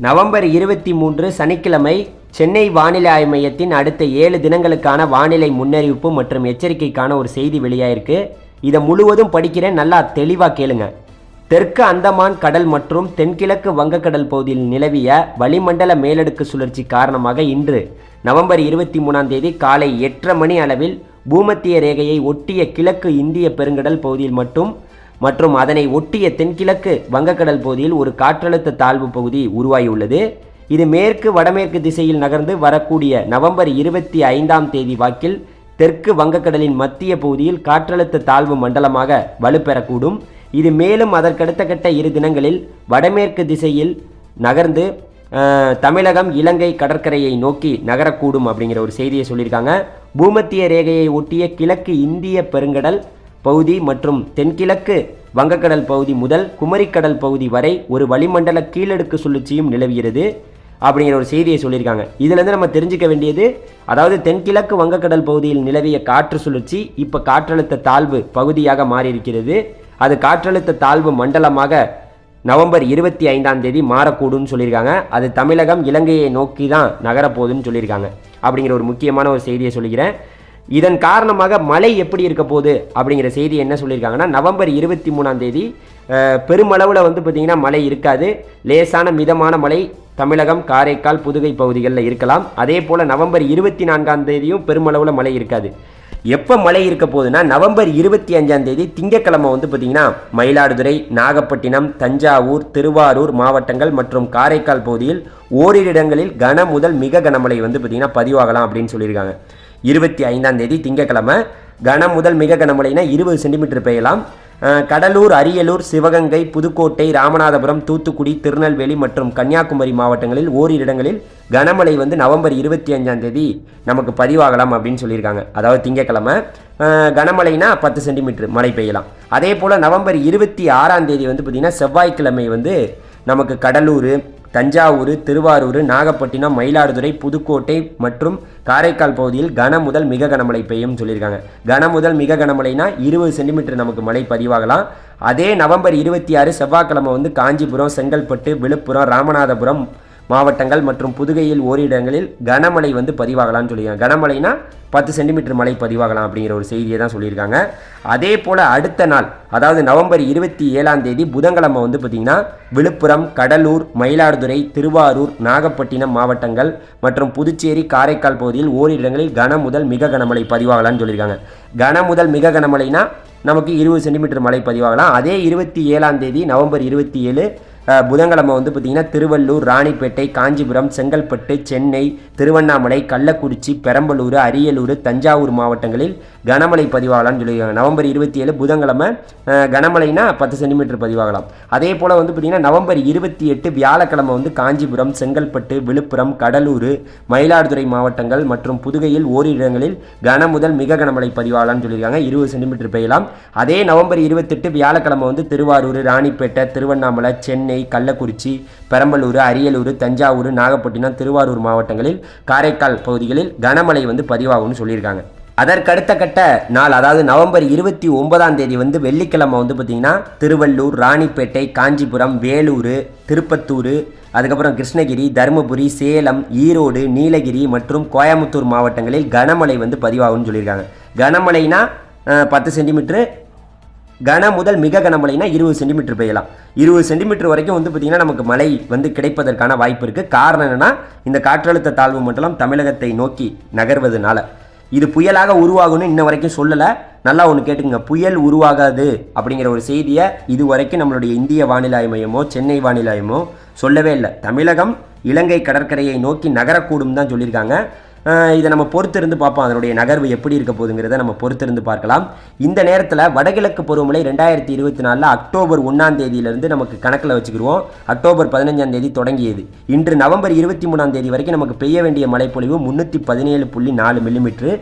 November இருபத்தி மூன்று சனிக்கிழமை சென்னை வானிலை ஆய்வு மையத்தின் அடுத்த ஏழு தினங்களுக்கான வானிலை முன்னறிவிப்பு மற்றும் எச்சரிக்கைக்கான ஒரு செய்தி வெளியாயிருக்கு. இதை முழுவதும் படிக்கிறேன் நல்லா தெளிவாக கேளுங்க. தெற்கு அந்தமான் கடல் மற்றும் தென்கிழக்கு வங்கக்கடல் பகுதியில் நிலவிய வளிமண்டல மேலடுக்கு சுழற்சி காரணமாக இன்று நவம்பர் இருபத்தி மூணாம் தேதி காலை எட்டரை மணி அளவில் பூமத்திய ரேகையை ஒட்டிய கிழக்கு இந்திய பெருங்கடல் பகுதியில் மட்டும் மற்றும் அதனை ஒட்டிய தென்கிழக்கு வங்கக்கடல் பகுதியில் ஒரு காற்றழுத்த தாழ்வு பகுதி உருவாகியுள்ளது. இது மேற்கு வடமேற்கு திசையில் நகர்ந்து வரக்கூடிய நவம்பர் இருபத்தி ஐந்தாம் தேதி வாக்கில் தெற்கு வங்கக்கடலின் மத்திய பகுதியில் காற்றழுத்த தாழ்வு மண்டலமாக வலுப்பெறக்கூடும். இது மேலும் அதற்கடுத்த கட்ட இரு தினங்களில் வடமேற்கு திசையில் நகர்ந்து தமிழகம் இலங்கை கடற்கரையை நோக்கி நகரக்கூடும் அப்படிங்கிற ஒரு செய்தியை சொல்லியிருக்காங்க. பூமத்திய ரேகையை ஒட்டிய கிழக்கு இந்திய பெருங்கடல் பகுதி மற்றும் தென்கிழக்கு வங்கக்கடல் பகுதி முதல் குமரிக்கடல் பகுதி வரை ஒரு வளிமண்டல கீழடுக்கு சுழற்சியும் நிலவுகிறது அப்படிங்கிற ஒரு செய்தியை சொல்லியிருக்காங்க. இதுலேருந்து நம்ம தெரிஞ்சுக்க வேண்டியது அதாவது தென்கிழக்கு வங்கக்கடல் பகுதியில் நிலவிய காற்று சுழற்சி இப்போ காற்றழுத்த தாழ்வு பகுதியாக மாறியிருக்கிறது. அது காற்றழுத்த தாழ்வு மண்டலமாக நவம்பர் இருபத்தி ஐந்தாம் தேதி மாறக்கூடும்னு சொல்லியிருக்காங்க. அது தமிழகம் இலங்கையை நோக்கி தான் நகரப்போகுதுன்னு சொல்லியிருக்காங்க. அப்படிங்கிற ஒரு முக்கியமான ஒரு செய்தியை சொல்லிக்கிறேன். இதன் காரணமாக மழை எப்படி இருக்க போகுது அப்படிங்கிற செய்தி என்ன சொல்லியிருக்காங்கன்னா நவம்பர் இருபத்தி மூணாம் தேதி பெருமளவில் வந்து பார்த்திங்கன்னா மழை இருக்காது. லேசான மிதமான மழை தமிழகம் காரைக்கால் புதுகை பகுதிகளில் இருக்கலாம். அதே போல் நவம்பர் இருபத்தி நான்காம் தேதியும் பெருமளவில் மழை இருக்காது. எப்போ மழை இருக்க போகுதுன்னா நவம்பர் இருபத்தி அஞ்சாம் தேதி திங்கட்கிழமை வந்து பார்த்திங்கன்னா மயிலாடுதுறை நாகப்பட்டினம் தஞ்சாவூர் திருவாரூர் மாவட்டங்கள் மற்றும் காரைக்கால் பகுதியில் ஓரிரு இடங்களில் கன முதல் மிக கனமழை வந்து பார்த்திங்கன்னா பதிவாகலாம் அப்படின்னு சொல்லியிருக்காங்க. இருபத்தி ஐந்தாம் தேதி திங்கக்கிழமை கனம் முதல் மிக கனமழைனா இருபது சென்டிமீட்டர் பெய்யலாம். கடலூர் அரியலூர் சிவகங்கை புதுக்கோட்டை ராமநாதபுரம் தூத்துக்குடி திருநெல்வேலி மற்றும் கன்னியாகுமரி மாவட்டங்களில் ஓரிரு இடங்களில் கனமழை வந்து நவம்பர் இருபத்தி அஞ்சாம் தேதி நமக்கு பதிவாகலாம் அப்படின்னு சொல்லியிருக்காங்க. அதாவது திங்கக்கிழமை கனமழைனா பத்து சென்டிமீட்டர் மழை பெய்யலாம். அதே போல் நவம்பர் இருபத்தி ஆறாம் தேதி வந்து பார்த்திங்கன்னா செவ்வாய்க்கிழமை வந்து நமக்கு கடலூர் தஞ்சாவூர் திருவாரூர் நாகப்பட்டினம் மயிலாடுதுறை புதுக்கோட்டை மற்றும் காரைக்கால் பகுதியில் கன முதல் மிக கனமழை பெய்யும் சொல்லியிருக்காங்க. கன முதல் மிக கனமழைனா இருபது சென்டிமீட்டர் நமக்கு மழை பதிவாகலாம். அதே நவம்பர் இருபத்தி ஆறு செவ்வாய்க்கிழமை வந்து காஞ்சிபுரம் செங்கல்பட்டு விழுப்புரம் ராமநாதபுரம் மாவட்டங்கள் மற்றும் புதுகையில் ஓரிடங்களில் இடங்களில் கனமழை வந்து பதிவாகலாம்னு சொல்லியிருக்காங்க. கனமழைனா பத்து சென்டிமீட்டர் மழை பதிவாகலாம் அப்படிங்கிற ஒரு செய்தியை தான் சொல்லியிருக்காங்க. அதே போல் அடுத்த நாள் அதாவது நவம்பர் இருபத்தி ஏழாம் தேதி புதன்கிழமை வந்து பார்த்திங்கன்னா விழுப்புரம் கடலூர் மயிலாடுதுறை திருவாரூர் நாகப்பட்டினம் மாவட்டங்கள் மற்றும் புதுச்சேரி காரைக்கால் பகுதியில் ஓரிரு இடங்களில் கன முதல் மிக கனமழை பதிவாகலாம்னு சொல்லியிருக்காங்க. கன முதல் மிக கனமழைனா நமக்கு இருபது சென்டிமீட்டர் மழை பதிவாகலாம். அதே இருபத்தி ஏழாம் தேதி நவம்பர் இருபத்தி ஏழு புதன்கிழமை வந்து பார்த்திங்கன்னா திருவள்ளூர் ராணிப்பேட்டை காஞ்சிபுரம் செங்கல்பட்டு சென்னை திருவண்ணாமலை கள்ளக்குறிச்சி பெரம்பலூர் அரியலூர் தஞ்சாவூர் மாவட்டங்களில் கனமழை பதிவாகலாம்னு சொல்லியிருக்காங்க. நவம்பர் இருபத்தி ஏழு புதன்கிழமை கனமழைனா பத்து சென்டிமீட்டர் பதிவாகலாம். அதே போல் வந்து பார்த்திங்கன்னா நவம்பர் இருபத்தி எட்டு வியாழக்கிழமை வந்து காஞ்சிபுரம் செங்கல்பட்டு விழுப்புரம் கடலூர் மயிலாடுதுறை மாவட்டங்கள் மற்றும் புதுகையில் ஓரிரு இடங்களில் கன முதல் மிக கனமழை பதிவாகலாம்னு சொல்லியிருக்காங்க. இருபது சென்டிமீட்டர் பெய்யலாம். அதே நவம்பர் இருபத்தெட்டு வியாழக்கிழமை வந்து திருவாரூர் ராணிப்பேட்டை திருவண்ணாமலை சென்னை கள்ளக்குறிச்சி பெரம்பலூர் அரியலூர் தஞ்சாவூர் நாகப்பட்டினம் திருவாரூர் மாவட்டங்களில் காரைக்கால் பகுதிகளில் கனமழை வந்து பதிவாகும்னு சொல்லியிருக்காங்க. அதற்கடுத்த கட்ட நாள் அதாவது நவம்பர் இருபத்தி ஒன்பதாம் தேதி வந்து வெள்ளிக்கிழமை வந்து பார்த்திங்கன்னா திருவள்ளூர் ராணிப்பேட்டை காஞ்சிபுரம் வேலூர் திருப்பத்தூர் அதுக்கப்புறம் கிருஷ்ணகிரி தருமபுரி சேலம் ஈரோடு நீலகிரி மற்றும் கோயம்புத்தூர் மாவட்டங்களில் கனமழை வந்து பதிவாகும்னு சொல்லியிருக்காங்க. கனமழைனா பத்து சென்டிமீட்ரு கன முதல் மிக கனமழைனா இருபது சென்டிமீட்டர் பெய்யலாம். இருபது சென்டிமீட்டர் வரைக்கும் வந்து பார்த்திங்கன்னா நமக்கு மழை வந்து கிடைப்பதற்கான வாய்ப்பு இருக்குது காரணம் என்னென்னா இந்த காற்றழுத்த தாழ்வு மண்டலம் தமிழகத்தை நோக்கி நகர்வதனால. இது புயலாக உருவாகும்னு இன்ன வரைக்கும் சொல்லலை. நல்லா ஒன்று கேட்டுங்க புயல் உருவாகாது அப்படிங்கிற ஒரு செய்தியை இது வரைக்கும் நம்மளுடைய இந்திய வானிலை மையமோ சென்னை வானிலை மையமோ சொல்லவே இல்லை. தமிழகம் இலங்கை கடற்கரையை நோக்கி நகரக்கூடும் தான் சொல்லியிருக்காங்க. இதை நம்ம பொறுத்திருந்து பார்ப்போம். அதனுடைய நகர்வு எப்படி இருக்க போகுதுங்கிறத நம்ம பொறுத்திருந்து பார்க்கலாம். இந்த நேரத்தில் வடகிழக்கு பருவமழை ரெண்டாயிரத்தி இருபத்தி நாலில் அக்டோபர் ஒன்றாம் தேதியிலிருந்து நமக்கு கணக்கில் வச்சுக்கிடுவோம் அக்டோபர் பதினஞ்சாம் தேதி தொடங்கியது. இன்று நவம்பர் இருபத்தி மூணாம் தேதி வரைக்கும் நமக்கு பெய்ய வேண்டிய மழைப்பொழிவு முந்நூற்றி பதினேழு புள்ளி நாலு மில்லிமீட்ரு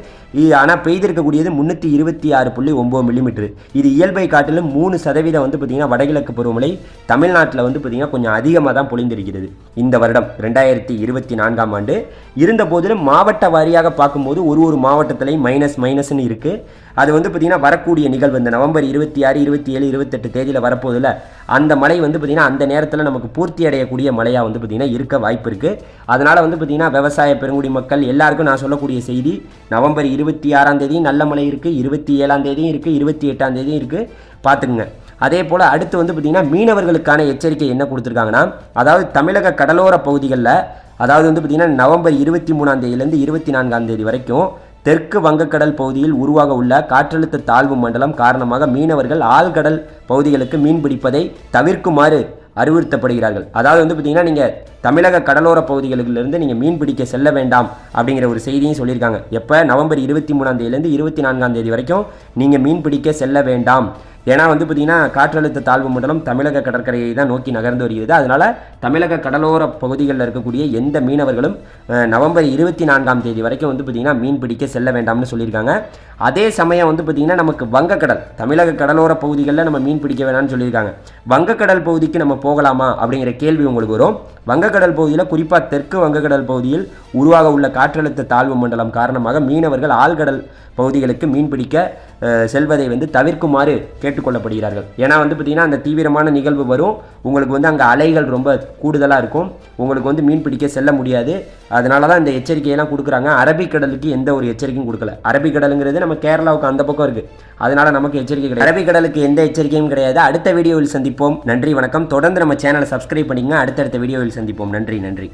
ஆனால் பெய்திருக்கக்கூடியது முந்நூற்றி இருபத்தி ஆறு புள்ளி ஒம்பது மில்லிமீட்ரு இது இயல்பை காட்டிலும் மூணு சதவீதம் வந்து பார்த்திங்கன்னா வடகிழக்கு பருவமழை தமிழ்நாட்டில் வந்து பார்த்திங்கன்னா கொஞ்சம் அதிகமாக தான் பொழிந்திருக்கிறது. இந்த வருடம் ரெண்டாயிரத்தி இருபத்தி நான்காம் ஆண்டு. இருந்த போதிலும் மாவட்ட மாவட்ட வாரியாக பார்க்கும்போது ஒரு ஒரு மாவட்டத்திலையும் மைனஸ் மைனஸ்னு இருக்குது அது வந்து பார்த்திங்கன்னா வரக்கூடிய நிகழ்வு இந்த நவம்பர் இருபத்தி ஆறு இருபத்தி ஏழு இருபத்தெட்டு தேதியில் வரப்போதில் அந்த மழை வந்து பார்த்திங்கன்னா அந்த நேரத்தில் நமக்கு பூர்த்தி அடையக்கூடிய மழையாக வந்து பார்த்திங்கன்னா இருக்க வாய்ப்பு இருக்குது அதனால் வந்து பார்த்திங்கன்னா விவசாய பெருங்குடி மக்கள் எல்லாருக்கும் நான் சொல்லக்கூடிய செய்தி நவம்பர் இருபத்தி ஆறாம் தேதியும் நல்ல மழை இருக்குது இருபத்தி ஏழாம் தேதியும் இருக்குது இருபத்தி எட்டாம் தேதியும் இருக்குது பார்த்துக்குங்க. அதே போல் அடுத்து வந்து பார்த்திங்கன்னா மீனவர்களுக்கான எச்சரிக்கை என்ன கொடுத்துருக்காங்கன்னா அதாவது தமிழக கடலோர பகுதிகளில் அதாவது வந்து பார்த்திங்கன்னா நவம்பர் இருபத்தி மூணாம் தேதியிலேருந்து இருபத்தி நான்காம் தேதி வரைக்கும் தெற்கு வங்கக்கடல் பகுதியில் உருவாக உள்ள காற்றழுத்த தாழ்வு மண்டலம் காரணமாக மீனவர்கள் ஆழ்கடல் பகுதிகளுக்கு மீன் பிடிப்பதை தவிர்க்குமாறு அறிவுறுத்தப்படுகிறார்கள். அதாவது வந்து பார்த்தீங்கன்னா நீங்கள் தமிழக கடலோர பகுதிகளிலிருந்து நீங்கள் மீன் பிடிக்க செல்ல வேண்டாம் அப்படிங்கிற ஒரு செய்தியும் சொல்லியிருக்காங்க. எப்போ? நவம்பர் இருபத்தி மூணாம் தேதியிலேருந்து இருபத்தி நான்காம் தேதி வரைக்கும் நீங்கள் மீன் பிடிக்க செல்ல வேண்டாம். ஏன்னா வந்து பார்த்தீங்கன்னா காற்றழுத்த தாழ்வு மண்டலம் தமிழக கடற்கரையை தான் நோக்கி நகர்ந்து வருகிறது. அதனால் தமிழக கடலோர பகுதிகளில் இருக்கக்கூடிய எந்த மீனவர்களும் நவம்பர் இருபத்தி நான்காம் தேதி வரைக்கும் வந்து பார்த்தீங்கன்னா மீன் பிடிக்க செல்ல வேண்டாம்னு சொல்லியிருக்காங்க. அதே சமயம் வந்து பார்த்தீங்கன்னா நமக்கு வங்கக்கடல் தமிழக கடலோர பகுதிகளில் நம்ம மீன் பிடிக்க வேணாம்னு சொல்லியிருக்காங்க. வங்கக்கடல் பகுதிக்கு நம்ம போகலாமா அப்படிங்கிற கேள்வி உங்களுக்கு வரும். வங்க வங்கக்கடல் பகுதியில் குறிப்பாக தெற்கு வங்கக்கடல் பகுதியில் உருவாக உள்ள காற்றழுத்த தாழ்வு மண்டலம் காரணமாக மீனவர்கள் ஆழ்கடல் பகுதிகளுக்கு மீன் பிடிக்க செல்வதை வந்து தவிர்க்குமாறு கேட்டுக்கொள்ளப்படுகிறார்கள். ஏன்னா வந்து பார்த்திங்கன்னா அந்த தீவிரமான நிகழ்வு வரும். உங்களுக்கு வந்து அங்கே அலைகள் ரொம்ப கூடுதலாக இருக்கும். உங்களுக்கு வந்து மீன் பிடிக்க செல்ல முடியாது. அதனால தான் இந்த எச்சரிக்கையெல்லாம் கொடுக்குறாங்க. அரபிக்கடலுக்கு எந்த ஒரு எச்சரிக்கையும் கொடுக்கல. அரபிக்கடலுங்கிறது நம்ம கேரளாவுக்கு அந்த பக்கம் இருக்குது அதனால நமக்கு எச்சரிக்கை கிடையாது. அரபிக்கடலுக்கு எந்த எச்சரிக்கையும் கிடையாது. அடுத்த வீடியோவில் சந்திப்போம். நன்றி வணக்கம். தொடர்ந்து நம்ம சேனலை சப்ஸ்கிரைப் பண்ணிங்க அடுத்தடுத்த வீடியோவில் சந்திப்போம். நன்றி நன்றி.